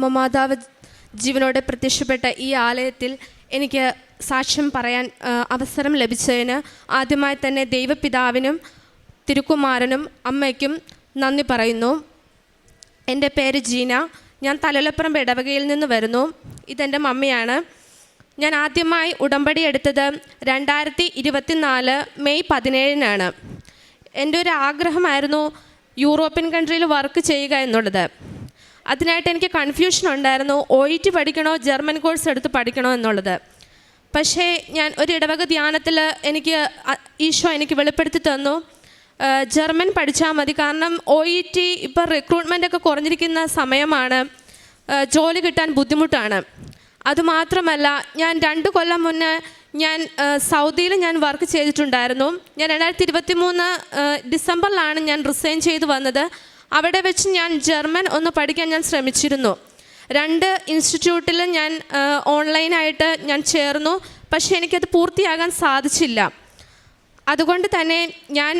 അമ്മ മാതാവ് ജീവനോടെ പ്രത്യക്ഷപ്പെട്ട ഈ ആലയത്തിൽ എനിക്ക് സാക്ഷ്യം പറയാൻ അവസരം ലഭിച്ചതിന് ആദ്യമായി തന്നെ ദൈവപിതാവിനും തിരുക്കുമാരനും അമ്മയ്ക്കും നന്ദി പറയുന്നു. എന്റെ പേര് ജീന. ഞാൻ തലലപ്പുറം ഇടവകയിൽ നിന്ന് വരുന്നു. ഇതെന്റെ മമ്മിയാണ്. ഞാൻ ആദ്യമായി ഉടമ്പടി എടുത്തത് രണ്ടായിരത്തി ഇരുപത്തിനാല് മെയ് പതിനേഴിനാണ്. എന്റെ ഒരു ആഗ്രഹമായിരുന്നു യൂറോപ്യൻ കൺട്രിയിൽ വർക്ക് ചെയ്യുക എന്നുള്ളത്. അതിനായിട്ട് എനിക്ക് കൺഫ്യൂഷൻ ഉണ്ടായിരുന്നു. ഒ ഇ ടി പഠിക്കണോ ജർമ്മൻ കോഴ്സ് എടുത്ത് പഠിക്കണോ എന്നുള്ളത്. പക്ഷേ ഞാൻ ഒരു ഇടവക ധ്യാനത്തിൽ എനിക്ക് ഈശോ എനിക്ക് വെളിപ്പെടുത്തി തന്നു. ജർമ്മൻ പഠിച്ചാൽ മതി. കാരണം ഒ ഇ ടി ഇപ്പോൾ റിക്രൂട്ട്മെന്റ് ഒക്കെ കുറഞ്ഞിരിക്കുന്ന സമയമാണ്. ജോലി കിട്ടാൻ ബുദ്ധിമുട്ടാണ്. അതുമാത്രമല്ല ഞാൻ രണ്ട് കൊല്ലം മുന്നേ ഞാൻ സൗദിയിൽ ഞാൻ വർക്ക് ചെയ്തിട്ടുണ്ടായിരുന്നു. ഞാൻ രണ്ടായിരത്തി ഇരുപത്തി മൂന്ന് ഡിസംബറിലാണ് ഞാൻ റിസൈൻ ചെയ്ത് വന്നത്. അവിടെ വെച്ച് ഞാൻ ജർമ്മൻ ഒന്ന് പഠിക്കാൻ ഞാൻ ശ്രമിച്ചിരുന്നു. രണ്ട് ഇൻസ്റ്റിറ്റ്യൂട്ടിൽ ഞാൻ ഓൺലൈനായിട്ട് ഞാൻ ചേർന്നു. പക്ഷേ എനിക്കത് പൂർത്തിയാകാൻ സാധിച്ചില്ല. അതുകൊണ്ട് തന്നെ ഞാൻ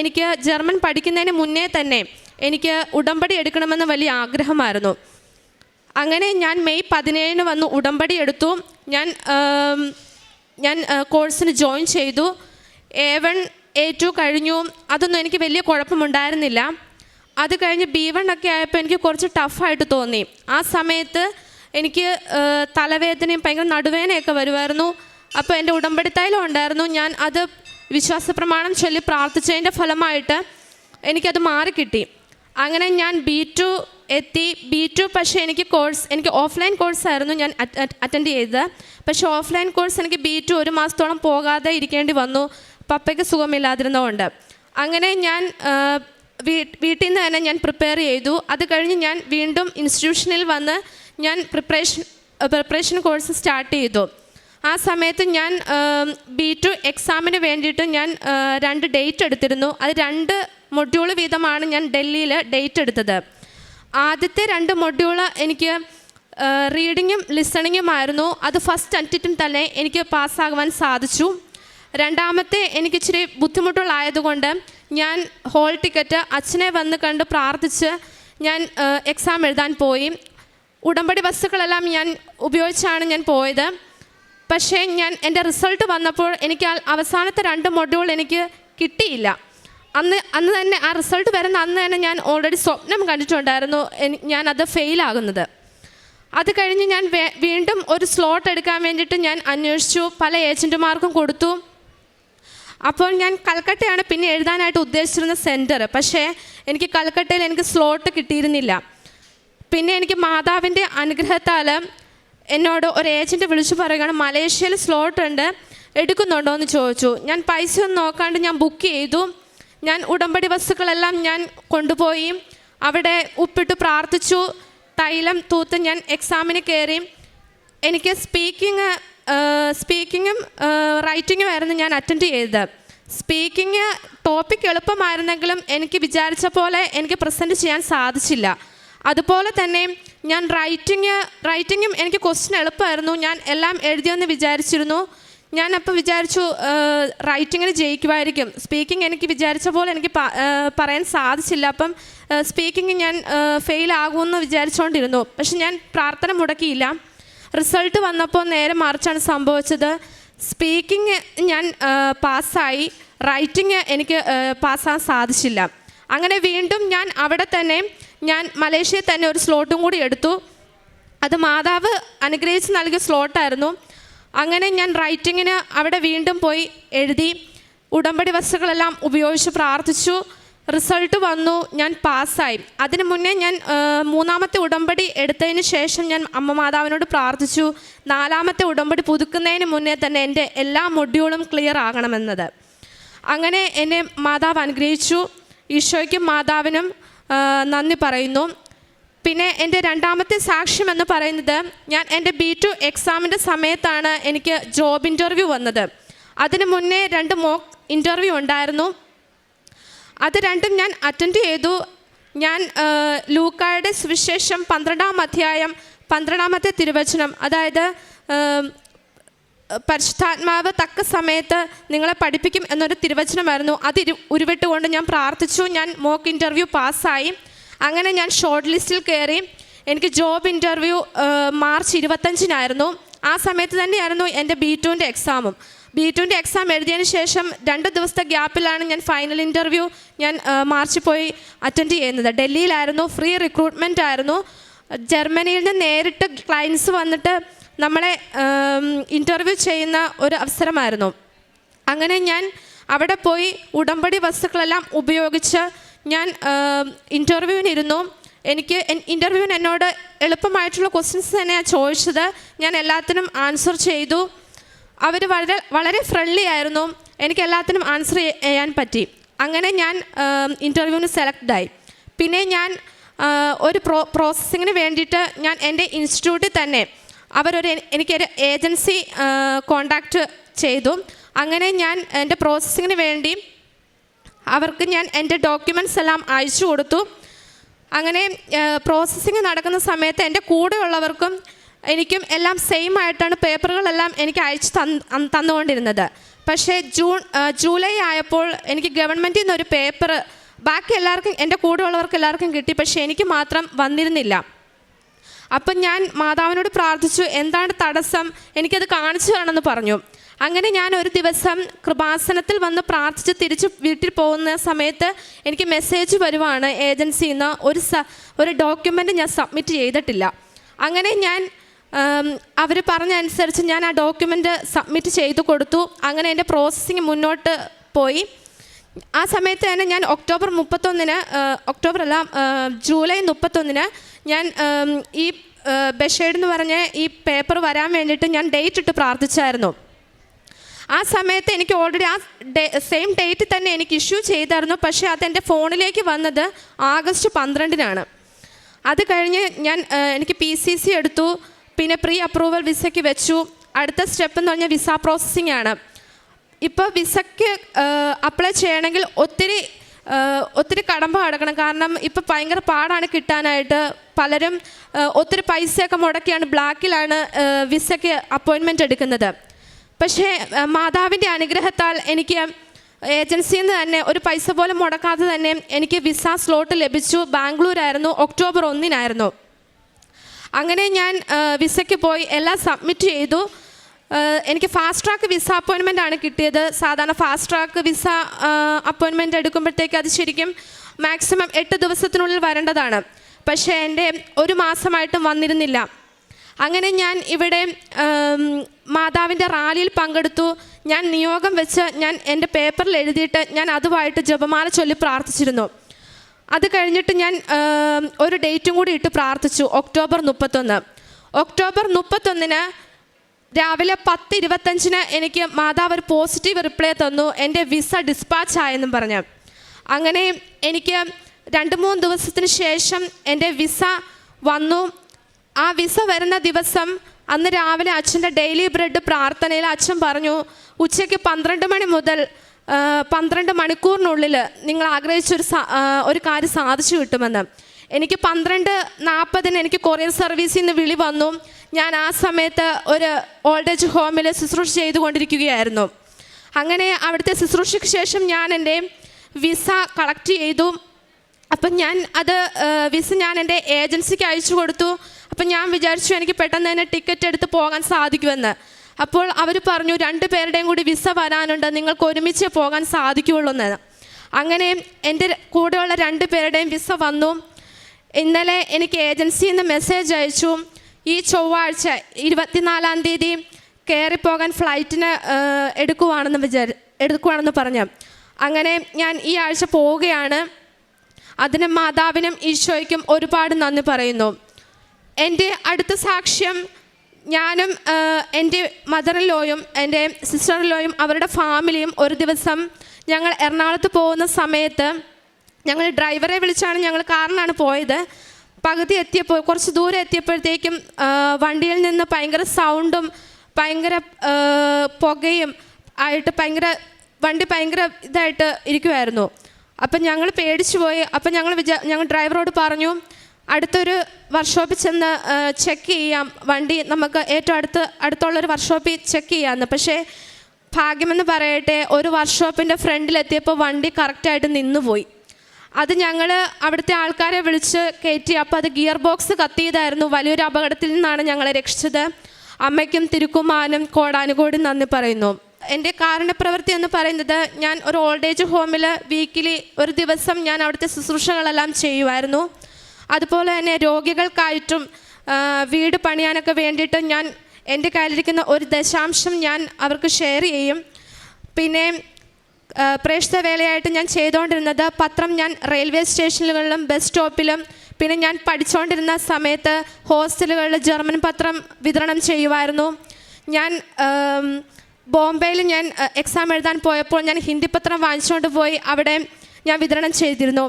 എനിക്ക് ജർമ്മൻ പഠിക്കുന്നതിന് മുന്നേ തന്നെ എനിക്ക് ഉടമ്പടി എടുക്കണമെന്ന് വലിയ ആഗ്രഹമായിരുന്നു. അങ്ങനെ ഞാൻ മെയ് പതിനേഴിന് വന്ന് ഉടമ്പടി എടുത്തു. ഞാൻ ഞാൻ കോഴ്സിന് ജോയിൻ ചെയ്തു. എ വൺ എ ടു കഴിഞ്ഞു. അതൊന്നും എനിക്ക് വലിയ കുഴപ്പമുണ്ടായിരുന്നില്ല. അത് കഴിഞ്ഞ് ബി വൺ ഒക്കെ ആയപ്പോൾ എനിക്ക് കുറച്ച് ടഫായിട്ട് തോന്നി. ആ സമയത്ത് എനിക്ക് തലവേദനയും ഭയങ്കര നടുവേദനയൊക്കെ വരുമായിരുന്നു അപ്പോൾ എന്റെ ഉടമ്പടിത്തായാലും ഉണ്ടായിരുന്നു. ഞാൻ അത് വിശ്വാസ പ്രമാണം ചൊല്ലി പ്രാർത്ഥിച്ചതിന്റെ ഫലമായിട്ട് എനിക്കത് മാറിക്കിട്ടി അങ്ങനെ ഞാൻ ബി ടു എത്തി. ബി ടു പക്ഷേ എനിക്ക് കോഴ്സ് എനിക്ക് ഓഫ്ലൈൻ കോഴ്സായിരുന്നു ഞാൻ അറ്റൻഡ് ചെയ്തത്. പക്ഷേ ഓഫ്ലൈൻ കോഴ്സ് എനിക്ക് ബി ടു ഒരു മാസത്തോളം പോകാതെ ഇരിക്കേണ്ടി വന്നു. പപ്പയ്ക്ക് സുഖമില്ലാതിരുന്നതുകൊണ്ട്. അങ്ങനെ ഞാൻ വീട്ടിൽ നിന്ന് തന്നെ ഞാൻ പ്രിപ്പയർ ചെയ്തു. അത് കഴിഞ്ഞ് ഞാൻ വീണ്ടും ഇൻസ്റ്റിറ്റ്യൂഷനിൽ വന്ന് ഞാൻ പ്രിപ്പറേഷൻ പ്രിപ്പറേഷൻ കോഴ്സ് സ്റ്റാർട്ട് ചെയ്തു. ആ സമയത്ത് ഞാൻ ബി ടു എക്സാമിന് വേണ്ടിയിട്ട് ഞാൻ രണ്ട് ഡേറ്റ് എടുത്തിരുന്നു. അത് രണ്ട് മൊഡ്യൂൾ വീതമാണ് ഞാൻ ഡൽഹിയിൽ ഡേറ്റ് എടുത്തത്. ആദ്യത്തെ രണ്ട് മൊഡ്യൂൾ എനിക്ക് റീഡിങ്ങും ലിസണിങ്ങുമായിരുന്നു അത് ഫസ്റ്റ് അറ്റംപ്റ്റിൽ തന്നെ എനിക്ക് പാസ്സാകുവാൻ സാധിച്ചു. രണ്ടാമത്തെ എനിക്ക് ഇച്ചിരി ബുദ്ധിമുട്ടുള്ളായതുകൊണ്ട് ഞാൻ ഹോൾ ടിക്കറ്റ് അച്ഛനെ വന്ന് കണ്ട് പ്രാർത്ഥിച്ച് ഞാൻ എക്സാം എഴുതാൻ പോയി. ഉടമ്പടി വസ്തുക്കളെല്ലാം ഞാൻ ഉപയോഗിച്ചാണ് ഞാൻ പോയത്. പക്ഷേ ഞാൻ എന്റെ റിസൾട്ട് വന്നപ്പോൾ എനിക്ക് അവസാനത്തെ രണ്ട് മൊഡ്യൂൾ എനിക്ക് കിട്ടിയില്ല. അന്ന് അന്ന് തന്നെ ആ റിസൾട്ട് വരുന്ന അന്ന് തന്നെ ഞാൻ ഓൾറെഡി സ്വപ്നം കണ്ടിട്ടുണ്ടായിരുന്നു ഞാൻ അത് ഫെയിലാകുന്നത് അത് കഴിഞ്ഞ് ഞാൻ വീണ്ടും ഒരു സ്ലോട്ട് എടുക്കാൻ വേണ്ടിയിട്ട് ഞാൻ അന്വേഷിച്ചു. പല ഏജന്റുമാർക്കും കൊടുത്തു. അപ്പോൾ ഞാൻ കൽക്കട്ടയാണ് പിന്നെ എഴുതാനായിട്ട് ഉദ്ദേശിച്ചിരുന്ന സെന്റർ പക്ഷേ എനിക്ക് കൽക്കട്ടയിൽ എനിക്ക് സ്ലോട്ട് കിട്ടിയിരുന്നില്ല. പിന്നെ എനിക്ക് മാതാവിന്റെ അനുഗ്രഹത്താൽ എന്നോട് ഒരു ഏജന്റ് വിളിച്ചു പറയുകയാണ് മലേഷ്യയിൽ സ്ലോട്ട് ഉണ്ട് എടുക്കുന്നുണ്ടോ? എന്ന് ചോദിച്ചു. ഞാൻ പൈസ ഒന്നും നോക്കാണ്ട് ഞാൻ ബുക്ക് ചെയ്തു. ഞാൻ ഉടമ്പടി വസ്തുക്കളെല്ലാം ഞാൻ കൊണ്ടുപോയി. അവിടെ ഉപ്പിട്ട് പ്രാർത്ഥിച്ചു. തൈലം തൂത്ത് ഞാൻ എക്സാമിന് കയറി. എനിക്ക് സ്പീക്കിംഗ് സ്പീക്കിങ്ങും റൈറ്റിങ്ങുമായിരുന്നു ഞാൻ അറ്റൻഡ് ചെയ്തത്. സ്പീക്കിംഗ് ടോപ്പിക് എളുപ്പമായിരുന്നെങ്കിലും എനിക്ക് വിചാരിച്ച പോലെ എനിക്ക് പ്രസന്റ് ചെയ്യാൻ സാധിച്ചില്ല. അതുപോലെ തന്നെ ഞാൻ റൈറ്റിങ് റൈറ്റിങ്ങും എനിക്ക് ക്വസ്റ്റ്യൻ എളുപ്പമായിരുന്നു. ഞാൻ എല്ലാം എഴുതിയെന്ന് വിചാരിച്ചിരുന്നു. ഞാൻ അപ്പോൾ വിചാരിച്ചു റൈറ്റിങ്ങിന് ജയിക്കുമായിരിക്കും. സ്പീക്കിംഗ് എനിക്ക് വിചാരിച്ച പോലെ എനിക്ക് പറയാൻ സാധിച്ചില്ല. അപ്പം സ്പീക്കിംഗ് ഞാൻ ഫെയിൽ ആകുമെന്ന് വിചാരിച്ചുകൊണ്ടിരുന്നു പക്ഷെ ഞാൻ പ്രാർത്ഥന മുടക്കിയില്ല. റിസൾട്ട് വന്നപ്പോൾ നേരെ മറിച്ചാണ് സംഭവിച്ചത്. സ്പീക്കിംഗ് ഞാൻ പാസ്സായി. റൈറ്റിംഗ് എനിക്ക് പാസ്സാകാൻ സാധിച്ചില്ല. അങ്ങനെ വീണ്ടും ഞാൻ അവിടെ തന്നെ ഞാൻ മലേഷ്യയിൽ തന്നെ ഒരു സ്ലോട്ടും കൂടി എടുത്തു. അത് മാതാവ് അനുഗ്രഹിച്ച് നൽകിയ സ്ലോട്ടായിരുന്നു. അങ്ങനെ ഞാൻ റൈറ്റിങ്ങിന് അവിടെ വീണ്ടും പോയി എഴുതി. ഉടമ്പടി വസ്തുക്കളെല്ലാം ഉപയോഗിച്ച് പ്രാർത്ഥിച്ചു. റിസൾട്ട് വന്നു ഞാൻ പാസ്സായി. അതിനു മുന്നേ ഞാൻ മൂന്നാമത്തെ ഉടമ്പടി എടുത്തതിന് ശേഷം ഞാൻ അമ്മ മാതാവിനോട് പ്രാർത്ഥിച്ചു. നാലാമത്തെ ഉടമ്പടി പുതുക്കുന്നതിന് മുന്നേ തന്നെ എന്റെ എല്ലാ മൊഡ്യൂളും ക്ലിയർ ആകണമെന്നത്. അങ്ങനെ എന്നെ മാതാവ് അനുഗ്രഹിച്ചു. ഈശോയ്ക്കും മാതാവിനും നന്ദി പറയുന്നു. പിന്നെ എന്റെ രണ്ടാമത്തെ സാക്ഷ്യം എന്ന് പറയുന്നത് ഞാൻ എന്റെ ബി ടു എക്സാമിന്റെ സമയത്താണ് എനിക്ക് ജോബ് ഇന്റർവ്യൂ വന്നത്. അതിന് മുന്നേ രണ്ട് മോക്ക് ഇന്റർവ്യൂ ഉണ്ടായിരുന്നു. അത് രണ്ടും ഞാൻ അറ്റൻഡ് ചെയ്തു. ഞാൻ ലൂക്കായുടെ സുവിശേഷം പന്ത്രണ്ടാം അധ്യായം പന്ത്രണ്ടാമത്തെ തിരുവചനം. അതായത് പരിശുദ്ധാത്മാവ് തക്ക സമയത്ത് നിങ്ങളെ പഠിപ്പിക്കും എന്നൊരു തിരുവചനമായിരുന്നു. അത് ഉരുവിട്ടുകൊണ്ട് ഞാൻ പ്രാർത്ഥിച്ചു. ഞാൻ മോക്ക് ഇന്റർവ്യൂ പാസ്സായി. അങ്ങനെ ഞാൻ ഷോർട്ട് ലിസ്റ്റിൽ കയറി. എനിക്ക് ജോബ് ഇന്റർവ്യൂ മാർച്ച് ഇരുപത്തഞ്ചിനായിരുന്നു. ആ സമയത്ത് തന്നെയായിരുന്നു എന്റെ ബി ടുവിന്റെ എക്സാമും ബി ടുവിന്റെ എക്സാം എഴുതിയതിന് ശേഷം രണ്ട് ദിവസത്തെ ഗ്യാപ്പിലാണ് ഞാൻ ഫൈനൽ ഇന്റർവ്യൂ ഞാൻ മാർച്ച് പോയി അറ്റൻഡ് ചെയ്യുന്നത്. ഡൽഹിയിലായിരുന്നു ഫ്രീ റിക്രൂട്ട്മെന്റ് ആയിരുന്നു. ജർമ്മനിയിൽ നിന്ന് നേരിട്ട് ക്ലയൻസ് വന്നിട്ട് നമ്മളെ ഇന്റർവ്യൂ ചെയ്യുന്ന ഒരു അവസരമായിരുന്നു. അങ്ങനെ ഞാൻ അവിടെ പോയി ഉടമ്പടി വസ്തുക്കളെല്ലാം ഉപയോഗിച്ച് ഞാൻ ഇന്റർവ്യൂവിനിരുന്നു എനിക്ക് ഇന്റർവ്യൂവിന് എന്നോട് എളുപ്പമായിട്ടുള്ള ക്വസ്റ്റ്യൻസ് തന്നെയാണ് ചോദിച്ചത്. ഞാൻ എല്ലാത്തിനും ആൻസർ ചെയ്തു. അവർ വളരെ വളരെ ഫ്രണ്ട്ലി ആയിരുന്നു. എനിക്ക് എല്ലാത്തിനും ആൻസർ ചെയ്യാൻ പറ്റി. അങ്ങനെ ഞാൻ ഇന്റർവ്യൂവിന് ആയി. പിന്നെ ഞാൻ ഒരു പ്രോ പ്രോസസ്സിങ്ങിന് വേണ്ടിയിട്ട് ഞാൻ എന്റെ ഇൻസ്റ്റിറ്റ്യൂട്ടിൽ തന്നെ അവരൊരു എനിക്കൊരു ഏജൻസി കോണ്ടാക്റ്റ് ചെയ്തു. അങ്ങനെ ഞാൻ എന്റെ പ്രോസസ്സിങ്ങിന് വേണ്ടി അവർക്ക് ഞാൻ എന്റെ ഡോക്യുമെന്റ്സ് എല്ലാം അയച്ചു കൊടുത്തു. അങ്ങനെ പ്രോസസ്സിങ് നടക്കുന്ന സമയത്ത് എന്റെ കൂടെയുള്ളവർക്കും എനിക്കും എല്ലാം സെയിം ആയിട്ടാണ് പേപ്പറുകളെല്ലാം എനിക്ക് അയച്ചു തന്ന് തന്നുകൊണ്ടിരുന്നത്. പക്ഷേ ജൂൺ ജൂലൈ ആയപ്പോൾ എനിക്ക് ഗവൺമെന്റിൽ നിന്നൊരു പേപ്പർ ബാക്കി എല്ലാവർക്കും എന്റെ കൂടെ കൂടെയുള്ളവർക്ക് എല്ലാവർക്കും കിട്ടി പക്ഷേ എനിക്ക് മാത്രം വന്നിരുന്നില്ല. അപ്പം ഞാൻ മാതാവിനോട് പ്രാർത്ഥിച്ചു എന്താണ് തടസ്സം? എനിക്കത് കാണിച്ചു തരണമെന്ന് പറഞ്ഞു. അങ്ങനെ ഞാൻ ഒരു ദിവസം കൃപാസനത്തിൽ വന്ന് പ്രാർത്ഥിച്ച് തിരിച്ച് വീട്ടിൽ പോകുന്ന സമയത്ത് എനിക്ക് മെസ്സേജ് വരുവാണ് ഏജൻസിയിൽ നിന്ന് ഒരു ഒരു ഡോക്യുമെന്റ് ഞാൻ സബ്മിറ്റ് ചെയ്തിട്ടില്ല. അങ്ങനെ ഞാൻ അവർ പറഞ്ഞ അനുസരിച്ച് ഞാൻ ആ ഡോക്യുമെന്റ് സബ്മിറ്റ് ചെയ്ത് കൊടുത്തു. അങ്ങനെ എന്റെ പ്രോസസ്സിങ് മുന്നോട്ട് പോയി. ആ സമയത്ത് തന്നെ ഞാൻ ഒക്ടോബർ മുപ്പത്തൊന്നിന് ഒക്ടോബർ അല്ല ജൂലൈ മുപ്പത്തൊന്നിന് ഞാൻ ഈ ബഷേഡ് എന്ന് പറഞ്ഞ ഈ പേപ്പർ വരാൻ വേണ്ടിയിട്ട് ഞാൻ ഡേറ്റ് ഇട്ട് പ്രാർത്ഥിച്ചായിരുന്നു. ആ സമയത്ത് എനിക്ക് ഓൾറെഡി ആ സെയിം ഡേറ്റ് തന്നെ എനിക്ക് ഇഷ്യൂ ചെയ്തായിരുന്നു. പക്ഷേ അത് എന്റെ ഫോണിലേക്ക് വന്നത് ആഗസ്റ്റ് പന്ത്രണ്ടിനാണ്. അത് കഴിഞ്ഞ് ഞാൻ എനിക്ക് പി സി സി എടുത്തു. പിന്നെ പ്രീ അപ്രൂവൽ വിസയ്ക്ക് വെച്ചു. അടുത്ത സ്റ്റെപ്പ് എന്ന് പറഞ്ഞാൽ വിസ പ്രോസസ്സിംഗ് ആണ്. ഇപ്പോൾ വിസയ്ക്ക് അപ്ലൈ ചെയ്യണമെങ്കിൽ ഒത്തിരി ഒത്തിരി കടമ്പ അടക്കണം. കാരണം ഇപ്പോൾ ഭയങ്കര പാടാണ് കിട്ടാനായിട്ട്. പലരും ഒത്തിരി പൈസയൊക്കെ മുടക്കിയാണ് ബ്ലാക്കിലാണ് വിസയ്ക്ക് അപ്പോയിൻമെന്റ് എടുക്കുന്നത്. പക്ഷേ മാതാവിന്റെ അനുഗ്രഹത്താൽ എനിക്ക് ഏജൻസിയിൽ നിന്ന് തന്നെ ഒരു പൈസ പോലും മുടക്കാതെ തന്നെ എനിക്ക് വിസ സ്ലോട്ട് ലഭിച്ചു. ബാംഗ്ലൂരായിരുന്നു ഒക്ടോബർ ഒന്നിനായിരുന്നു. അങ്ങനെ ഞാൻ വിസയ്ക്ക് പോയി എല്ലാം സബ്മിറ്റ് ചെയ്തു. എനിക്ക് ഫാസ്റ്റ് ട്രാക്ക് വിസ അപ്പോയിൻമെന്റ് ആണ് കിട്ടിയത്. സാധാരണ ഫാസ്റ്റ് ട്രാക്ക് വിസ അപ്പോയിൻമെന്റ് എടുക്കുമ്പോഴത്തേക്ക് അത് ശരിക്കും മാക്സിമം എട്ട് ദിവസത്തിനുള്ളിൽ വരേണ്ടതാണ്. പക്ഷേ എന്റെ ഒരു മാസമായിട്ടും വന്നിരുന്നില്ല. അങ്ങനെ ഞാൻ ഇവിടെ മാതാവിന്റെ റാലിയിൽ പങ്കെടുത്തു. ഞാൻ നിയോഗം വെച്ച് ഞാൻ എന്റെ പേപ്പറിൽ എഴുതിയിട്ട് ഞാൻ അതുമായിട്ട് ജപമാല ചൊല്ലി പ്രാർത്ഥിച്ചിരുന്നു. അത് കഴിഞ്ഞിട്ട് ഞാൻ ഒരു ഡേറ്റും കൂടി ഇട്ട് പ്രാർത്ഥിച്ചു. ഒക്ടോബർ മുപ്പത്തൊന്ന്. ഒക്ടോബർ മുപ്പത്തൊന്നിന് രാവിലെ പത്ത് ഇരുപത്തഞ്ചിന് എനിക്ക് മാതാവ് ഒരു പോസിറ്റീവ് റിപ്ലൈ തന്നു. എന്റെ വിസ ഡിസ്പാച്ച് ആയെന്നും പറഞ്ഞു. അങ്ങനെ എനിക്ക് രണ്ട് മൂന്ന് ദിവസത്തിന് ശേഷം എന്റെ വിസ വന്നു. ആ വിസ വരുന്ന ദിവസം അന്ന് രാവിലെ അച്ഛന്റെ ഡെയിലി ബ്രെഡ് പ്രാർത്ഥനയിൽ അച്ഛൻ പറഞ്ഞു ഉച്ചയ്ക്ക് പന്ത്രണ്ട് മണി മുതൽ പന്ത്രണ്ട് മണിക്കൂറിനുള്ളിൽ നിങ്ങൾ ആഗ്രഹിച്ചൊരു ഒരു കാര്യം സാധിച്ചു കിട്ടുമെന്ന്. എനിക്ക് പന്ത്രണ്ട് നാൽപ്പതിന് എനിക്ക് കൊറിയർ സർവീസിൽ നിന്ന് വിളി വന്നു. ഞാൻ ആ സമയത്ത് ഒരു ഓൾഡ് ഏജ് ഹോമിൽ ശുശ്രൂഷ ചെയ്തുകൊണ്ടിരിക്കുകയായിരുന്നു. അങ്ങനെ അവിടുത്തെ ശുശ്രൂഷയ്ക്ക് ശേഷം ഞാൻ എന്റെ വിസ കളക്ട് ചെയ്തു. അപ്പം ഞാൻ അത് വിസ ഞാൻ എന്റെ ഏജൻസിക്ക് അയച്ചു കൊടുത്തു. അപ്പം ഞാൻ വിചാരിച്ചു എനിക്ക് പെട്ടെന്ന് തന്നെ ടിക്കറ്റ് എടുത്ത് പോകാൻ സാധിക്കുമെന്ന്. അപ്പോൾ അവർ പറഞ്ഞു രണ്ട് പേരുടെയും കൂടി വിസ വരാനുണ്ട്. നിങ്ങൾക്ക് ഒരുമിച്ച് പോകാൻ സാധിക്കുകയുള്ളൂ എന്ന്. അങ്ങനെ എന്റെ കൂടെയുള്ള രണ്ട് പേരുടെയും വിസ വന്നു. ഇന്നലെ എനിക്ക് ഏജൻസിയിൽ നിന്ന് മെസ്സേജ് അയച്ചു. ഈ ചൊവ്വാഴ്ച ഇരുപത്തിനാലാം തീയതി കയറിപ്പോകാൻ ഫ്ലൈറ്റിന് എടുക്കുവാണെന്ന് വിചാരി എടുക്കുവാണെന്ന് പറഞ്ഞു. അങ്ങനെ ഞാൻ ഈ ആഴ്ച പോവുകയാണ്. അതിന് മാതാവിനും ഈശോയ്ക്കും ഒരുപാട് നന്ദി പറയുന്നു. എന്റെ അടുത്ത സാക്ഷ്യം ഞാനും എന്റെ മദർ ലോയും എന്റെ സിസ്റ്റർ ലോയും അവരുടെ ഫാമിലിയും ഒരു ദിവസം ഞങ്ങൾ എറണാകുളത്ത് പോകുന്ന സമയത്ത് ഞങ്ങൾ ഡ്രൈവറെ വിളിച്ചാണ് ഞങ്ങൾ കാറിനാണ് പോയത്. പകുതി എത്തിയപ്പോൾ കുറച്ച് ദൂരെ എത്തിയപ്പോഴത്തേക്കും വണ്ടിയിൽ നിന്ന് ഭയങ്കര സൗണ്ടും ഭയങ്കര പുകയും ആയിട്ട് ഭയങ്കര വണ്ടി ഭയങ്കര ഇതായിട്ട് ഇരിക്കുമായിരുന്നു അപ്പം ഞങ്ങൾ പേടിച്ചു പോയി അപ്പം ഞങ്ങൾ വിചാ ഞങ്ങൾ ഡ്രൈവറോട് പറഞ്ഞു അടുത്തൊരു വർക്ക്ഷോപ്പിൽ ചെന്ന് ചെക്ക് ചെയ്യാം. വണ്ടി നമുക്ക് ഏറ്റവും അടുത്ത് അടുത്തുള്ളൊരു വർക്ക്ഷോപ്പിൽ ചെക്ക് ചെയ്യാമെന്ന് പക്ഷേ ഭാഗ്യമെന്ന് പറയട്ടെ ഒരു വർക്ക്ഷോപ്പിന്റെ ഫ്രണ്ടിലെത്തിയപ്പോൾ വണ്ടി കറക്റ്റായിട്ട് നിന്നുപോയി. അത് ഞങ്ങൾ അവിടുത്തെ ആൾക്കാരെ വിളിച്ച് കയറ്റി. അപ്പോൾ അത് ഗിയർ ബോക്സ് കത്തിയതായിരുന്നു. വലിയൊരു അപകടത്തിൽ നിന്നാണ് ഞങ്ങളെ രക്ഷിച്ചത്. അമ്മയ്ക്കും തിരുക്കുമാനും കോടാനുകോടി നന്ദി പറയുന്നു. എന്റെ കാരുണ്യപ്രവൃത്തി എന്ന് പറയുന്നത് ഞാൻ ഒരു ഓൾഡ് ഏജ് ഹോമിൽ വീക്കിലി ഒരു ദിവസം ഞാൻ അവിടുത്തെ ശുശ്രൂഷകളെല്ലാം ചെയ്യുമായിരുന്നു. അതുപോലെ തന്നെ രോഗികൾക്കായിട്ടും വീട് പണിയാനൊക്കെ വേണ്ടിയിട്ട് ഞാൻ എന്റെ കയ്യിലിരിക്കുന്ന ഒരു ദശാംശം ഞാൻ അവർക്ക് ഷെയർ ചെയ്യും. പിന്നെ പ്രേക്ഷിത വേലയായിട്ട് ഞാൻ ചെയ്തുകൊണ്ടിരുന്നത് പത്രം ഞാൻ റെയിൽവേ സ്റ്റേഷനുകളിലും ബസ് സ്റ്റോപ്പിലും പിന്നെ ഞാൻ പഠിച്ചുകൊണ്ടിരുന്ന സമയത്ത് ഹോസ്റ്റലുകളിൽ ജർമ്മൻ പത്രം വിതരണം ചെയ്യുമായിരുന്നു ഞാൻ ബോംബെയിൽ ഞാൻ എക്സാം എഴുതാൻ പോയപ്പോൾ ഞാൻ ഹിന്ദി പത്രം വാങ്ങിച്ചുകൊണ്ട് പോയി അവിടെ ഞാൻ വിതരണം ചെയ്തിരുന്നു.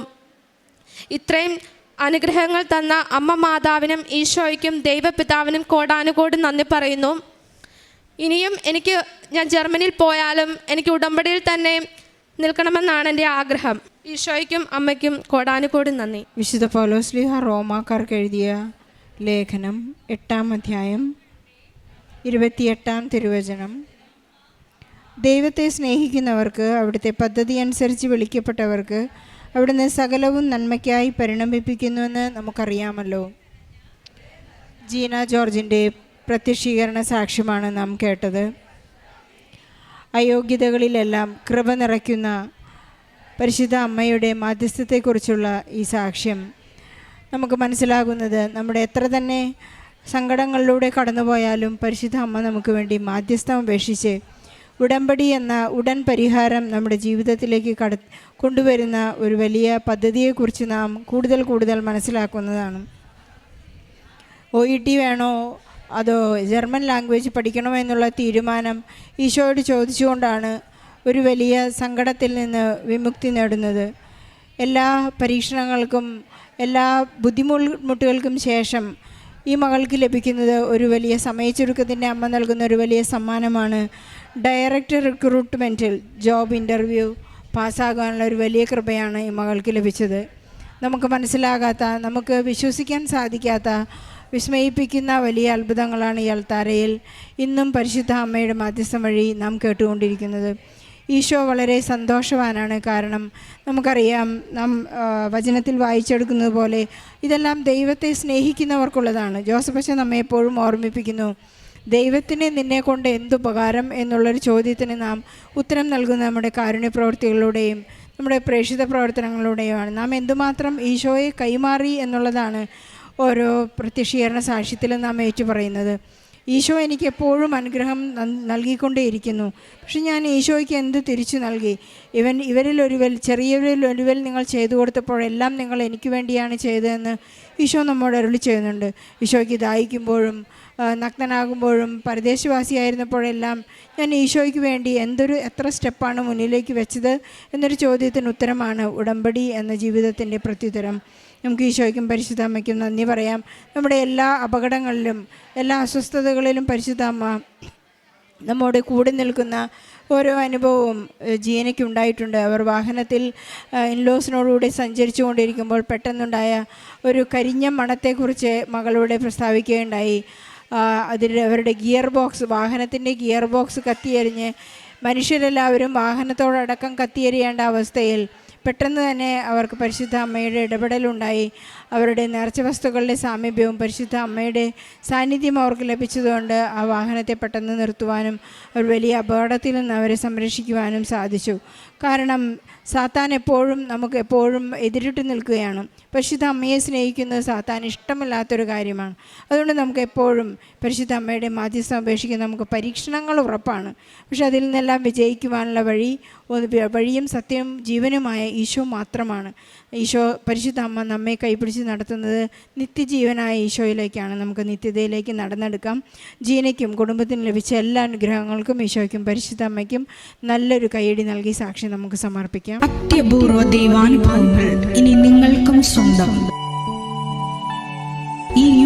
ഇത്രയും അനുഗ്രഹങ്ങൾ തന്ന അമ്മ മാതാവിനും ഈശോയ്ക്കും ദൈവപിതാവിനും കോടാനുകോടി നന്ദി പറയുന്നു. ഇനിയും എനിക്ക് ഞാൻ ജർമ്മനിയിൽ പോയാലും എനിക്ക് ഉടമ്പടിയിൽ തന്നെ നിൽക്കണമെന്നാണ് എന്റെ ആഗ്രഹം. ഈശോയ്ക്കും അമ്മയ്ക്കും കോടാനുകോടി നന്ദി. വിശുദ്ധ പൗലോസ്ലിഹ റോമാക്കാർക്ക് എഴുതിയ ലേഖനം എട്ടാം അധ്യായം ഇരുപത്തിയെട്ടാം തിരുവചനം. ദൈവത്തെ സ്നേഹിക്കുന്നവർക്ക് അവിടുത്തെ പദ്ധതി അനുസരിച്ച് വിളിക്കപ്പെട്ടവർക്ക് അവിടുന്ന് സകലവും നന്മയ്ക്കായി പരിണമിപ്പിക്കുന്നുവെന്ന് നമുക്കറിയാമല്ലോ. ജീന ജോർജിന്റെ പ്രത്യക്ഷീകരണ സാക്ഷ്യമാണ് നാം കേട്ടത്. അയോഗ്യതകളിലെല്ലാം കൃപ നിറയ്ക്കുന്ന പരിശുദ്ധ അമ്മയുടെ മാധ്യസ്ഥത്തെക്കുറിച്ചുള്ള ഈ സാക്ഷ്യം നമുക്ക് മനസ്സിലാകുന്നത് നമ്മുടെ എത്ര തന്നെ സങ്കടങ്ങളിലൂടെ കടന്നുപോയാലും പരിശുദ്ധ അമ്മ നമുക്ക് വേണ്ടി മാധ്യസ്ഥം അപേക്ഷിച്ച് ഉടമ്പടി എന്ന ഉടൻ പരിഹാരം നമ്മുടെ ജീവിതത്തിലേക്ക് കട കൊണ്ടുവരുന്ന ഒരു വലിയ പദ്ധതിയെക്കുറിച്ച് നാം കൂടുതൽ കൂടുതൽ മനസ്സിലാക്കുന്നതാണ്. ഒ ഇ ടി വേണോ? അതോ ജർമ്മൻ ലാംഗ്വേജ് പഠിക്കണോ എന്നുള്ള തീരുമാനം ഈശോയോട് ചോദിച്ചുകൊണ്ടാണ് ഒരു വലിയ സങ്കടത്തിൽ നിന്ന് വിമുക്തി നേടുന്നത്. എല്ലാ പരീക്ഷണങ്ങൾക്കും എല്ലാ ബുദ്ധിമുട്ടുകൾക്കും ശേഷം ഈ മകൾക്ക് ലഭിക്കുന്നത് ഒരു വലിയ സമയച്ചുരുക്കത്തിന്റെ അമ്മ നൽകുന്ന ഒരു വലിയ സമ്മാനമാണ് ഡയറക്റ്റ് റിക്രൂട്ട്മെന്റിൽ ജോബ് ഇന്റർവ്യൂ പാസ്സാകാനുള്ള ഒരു വലിയ കൃപയാണ് ഈ മകൾക്ക് ലഭിച്ചത്. നമുക്ക് മനസ്സിലാകാത്ത നമുക്ക് വിശ്വസിക്കാൻ സാധിക്കാത്ത വിസ്മയിപ്പിക്കുന്ന വലിയ അത്ഭുതങ്ങളാണ് ഇയാൾ അൾത്താരയിൽ ഇന്നും പരിശുദ്ധ അമ്മയുടെ മാധ്യസ്ഥം വഴി നാം കേട്ടുകൊണ്ടിരിക്കുന്നത്. ഈശോ വളരെ സന്തോഷവാനാണ്. കാരണം നമുക്കറിയാം നാം വചനത്തിൽ വായിച്ചെടുക്കുന്നത് പോലെ ഇതെല്ലാം ദൈവത്തെ സ്നേഹിക്കുന്നവർക്കുള്ളതാണ്. ജോസഫ് അച്ഛൻ നമ്മെ എപ്പോഴും ഓർമ്മിപ്പിക്കുന്നു. ദൈവത്തിന് നിന്നെ കൊണ്ട് എന്തുപകാരം എന്നുള്ളൊരു ചോദ്യത്തിന് നാം ഉത്തരം നൽകുന്ന നമ്മുടെ കാരുണ്യ പ്രവൃത്തികളിലൂടെയും നമ്മുടെ പ്രേക്ഷിത പ്രവർത്തനങ്ങളിലൂടെയുമാണ്. നാം എന്തുമാത്രം ഈശോയെ കൈമാറി എന്നുള്ളതാണ് ഓരോ പ്രത്യക്ഷീകരണ സാക്ഷ്യത്തിലും നാം ഏറ്റു പറയുന്നത്. ഈശോ എനിക്ക് എപ്പോഴും അനുഗ്രഹം നൽ- നൽകിക്കൊണ്ടേയിരിക്കുന്നു. പക്ഷെ ഞാൻ ഈശോയ്ക്ക് എന്ത് തിരിച്ചു നൽകി? ഇവൻ ഇവരിൽ ഒരുവൽ ചെറിയവരിൽ ഒരുവൽ നിങ്ങൾ ചെയ്തു കൊടുത്തപ്പോഴെല്ലാം നിങ്ങൾ എനിക്ക് വേണ്ടിയാണ് ചെയ്തതെന്ന് ഈശോ നമ്മോട് അരുളി ചെയ്യുന്നുണ്ട്. ഈശോയ്ക്ക് ദാഹിക്കുമ്പോഴും നഗ്നനാകുമ്പോഴും പരദേശവാസിയായിരുന്നപ്പോഴെല്ലാം ഞാൻ ഈശോയ്ക്ക് വേണ്ടി എന്തൊരു എത്ര സ്റ്റെപ്പാണ് മുന്നിലേക്ക് വെച്ചത് എന്നൊരു ചോദ്യത്തിന് ഉത്തരമാണ് ഉടമ്പടി എന്ന ജീവിതത്തിന്റെ പ്രത്യുത്തരം. നമുക്ക് ഈശോയ്ക്കും പരിശുദ്ധ അമ്മയ്ക്കും നന്ദി പറയാം. നമ്മുടെ എല്ലാ അപകടങ്ങളിലും എല്ലാ അസ്വസ്ഥതകളിലും പരിശുദ്ധ അമ്മ നമ്മോട് കൂടെ നിൽക്കുന്ന ഓരോ അനുഭവവും ജീനയ്ക്കുണ്ടായിട്ടുണ്ട് അവർ വാഹനത്തിൽ ഇൻലോസിനോടുകൂടി സഞ്ചരിച്ചു കൊണ്ടിരിക്കുമ്പോൾ പെട്ടെന്നുണ്ടായ ഒരു കരിഞ്ഞ മണത്തെക്കുറിച്ച് മകളോട് പ്രസ്താവിക്കുകയുണ്ടായി. അതിൽ അവരുടെ ഗിയർ ബോക്സ് വാഹനത്തിന്റെ ഗിയർ ബോക്സ് കത്തിയെറിഞ്ഞ് മനുഷ്യരെല്ലാവരും വാഹനത്തോടടക്കം കത്തിയെറിയേണ്ട അവസ്ഥയിൽ പെട്ടെന്ന് തന്നെ അവർക്ക് പരിശുദ്ധ അമ്മയുടെ ഇടപെടലുണ്ടായി. അവരുടെ നേർച്ച വസ്തുക്കളുടെ സാമീപ്യവും പരിശുദ്ധ അമ്മയുടെ സാന്നിധ്യം അവർക്ക് ലഭിച്ചതുകൊണ്ട് ആ വാഹനത്തെ പെട്ടെന്ന് നിർത്തുവാനും ഒരു വലിയ അപകടത്തിൽ നിന്ന് അവരെ സംരക്ഷിക്കുവാനും സാധിച്ചു. കാരണം സാത്താൻ എപ്പോഴും നമുക്ക് എപ്പോഴും എതിരിട്ട് നിൽക്കുകയാണ്. പരിശുദ്ധ അമ്മയെ സ്നേഹിക്കുന്നത് സാത്താൻ ഇഷ്ടമില്ലാത്തൊരു കാര്യമാണ്. അതുകൊണ്ട് നമുക്ക് എപ്പോഴും പരിശുദ്ധ അമ്മയുടെ മാധ്യസ്ഥം അപേക്ഷിക്കുന്ന നമുക്ക് പരീക്ഷണങ്ങൾ ഉറപ്പാണ്. പക്ഷെ അതിൽ നിന്നെല്ലാം വിജയിക്കുവാനുള്ള വഴി വഴിയും സത്യവും ജീവനുമായ ഈശോ മാത്രമാണ്. ഈശോ പരിശുദ്ധ അമ്മ നമ്മെ കൈപിടിച്ച് നടത്തുന്നത് നിത്യജീവനായ ഈശോയിലേക്കാണ്. നമുക്ക് നിത്യതയിലേക്ക് നടന്നെടുക്കാം. ജീനയ്ക്കും കുടുംബത്തിന് ലഭിച്ച എല്ലാ അനുഗ്രഹങ്ങൾക്കും ഈശോയ്ക്കും പരിശുദ്ധ അമ്മയ്ക്കും നല്ലൊരു കൈയടി നൽകി സാക്ഷി നമുക്ക് സമർപ്പിക്കാം. അത്യപൂർവ ദൈവാനുഭവങ്ങൾ ഇനി നിങ്ങൾക്കും സ്വന്തം. ഈ